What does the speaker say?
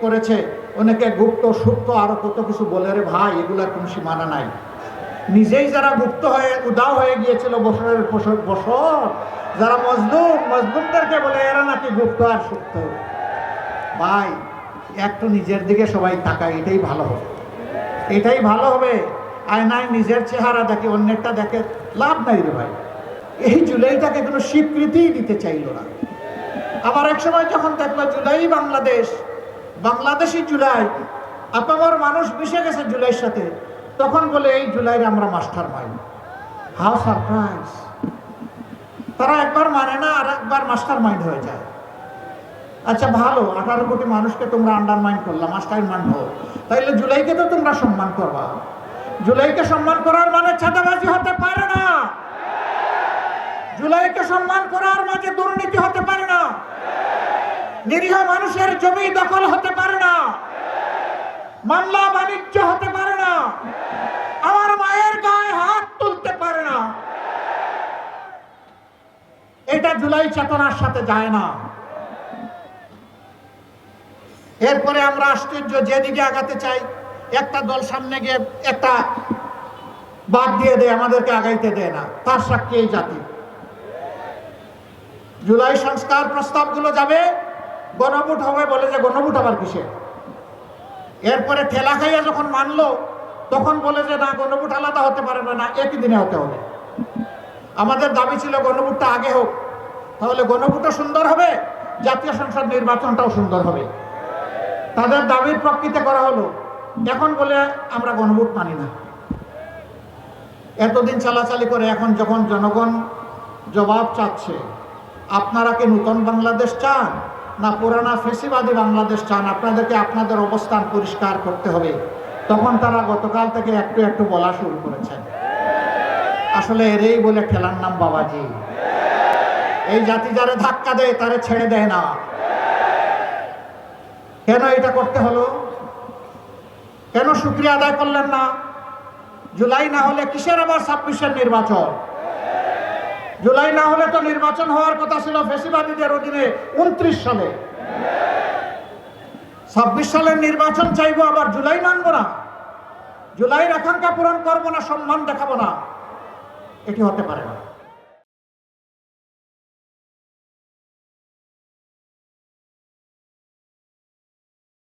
করেছে। অনেকে গুপ্ত, সুপ্ত, আরও কত কিছু বলে রে ভাই এগুলার কোনো সীমানা নাই। নিজেই যারা গুপ্ত হয়ে, উদাও হয়ে গিয়েছিল বছরের বছর বছর যারা মজলুম, মজলুমদেরকে বলে, এরা নাকি গুপ্ত আর সুপ্ত? ভাই, একটু নিজের দিকে সবাই তাকায়, এটাই ভালো হবে। এটাই ভালো হবে। আয়নায় নিজের চেহারা দেখে, অন্যেরটা দেখে লাভ নাই রে ভাই। এই জুলাইটাকে কোনো স্বীকৃতিই দিতে চাইল না। আবার এক সময় যখন দেখল জুলাই বাংলাদেশ বাংলাদেশি জুলাই, আপামর মানুষ মিশে গেছে জুলাইয়ের সাথে, তখন বলে এই জুলাইয়ের আমরা মাস্টার মাইন্ড। How surprise. তারা একবার মানে না, আর একবার মাস্টার মাইন্ড হয়ে যায়। আচ্ছা ভালো, আঠারো কোটি মানুষকে তোমরা আন্ডারমাইন্ড করলাম মাস্টার মাইন্ড হো তাইলে জুলাইকে তো তোমরা সম্মান করবা। জুলাইকে সম্মান করার মানে ছাদাবাজি হতে পারে না। জুলাইকে সম্মান করার মাঝে দুর্নীতি হতে পারে না। নিরীহ মানুষের জমি দখল হতে পারে না। মামলা বাণিজ্য হতে পারে না। আমার মায়ের গায়ে হাত তুলতে পারে না। এটা জুলাই চেতনার সাথে যায় না। এরপরে আমরা আশ্চর্য, যেদিকে আগাতে চাই, একটা দল সামনে গিয়ে একটা বাদ দিয়ে দেয়, আমাদেরকে আগাইতে দেয় না। তার সাক্ষী এই জাতি। জুলাই সংস্কার প্রস্তাবগুলো যাবে গণভোট হবে বলে যে গণভোট আবার কিসে এরপরে ঠেলা খাইয়া যখন মানলো, তখন বলে যে না, গণভোট আলাদা হতে পারে না একই দিনে হতে হবে। আমাদের দাবি ছিল গণভোটটা আগে হোক। তাহলে গণভোটও সুন্দর হবে, জাতীয় সংসদ নির্বাচনটাও সুন্দর হবে। তাদের দাবির প্রকৃতি করা হলো। এখন বলে আমরা গণভোট মানি না। এতদিন চালাচালি করে এখন যখন জনগণ জবাব চাচ্ছে, আপনারা কি নূতন বাংলাদেশ চান? না পুরানা ফেসিবাদী বাংলাদেশ চান, আপনাদেরকে আপনাদের অবস্থান পরিষ্কার করতে হবে। তখন তারা গতকাল থেকে একটু একটু বলা শুরু করেছেন আসলে এরেই বলে খেলার নাম বাবাজি। এই জাতি যারে ধাক্কা দেয়, তারে ছেড়ে দেয় না। কেন এটা করতে হলো? কেন শুক্রিয়া আদায় করলেন না? জুলাই না হলে কিসের আবার ছাব্বিশের নির্বাচন? জুলাই না হলে তো নির্বাচন হওয়ার কথা ছিল ফেসিবাদীদের অধীনে উনত্রিশ সালে। ছাব্বিশ সালের নির্বাচন চাইব আবার জুলাই মানব না। জুলাইয়ের আকাঙ্ক্ষা পূরণ করব না, সম্মান দেখাবো না। এটি হতে পারে না।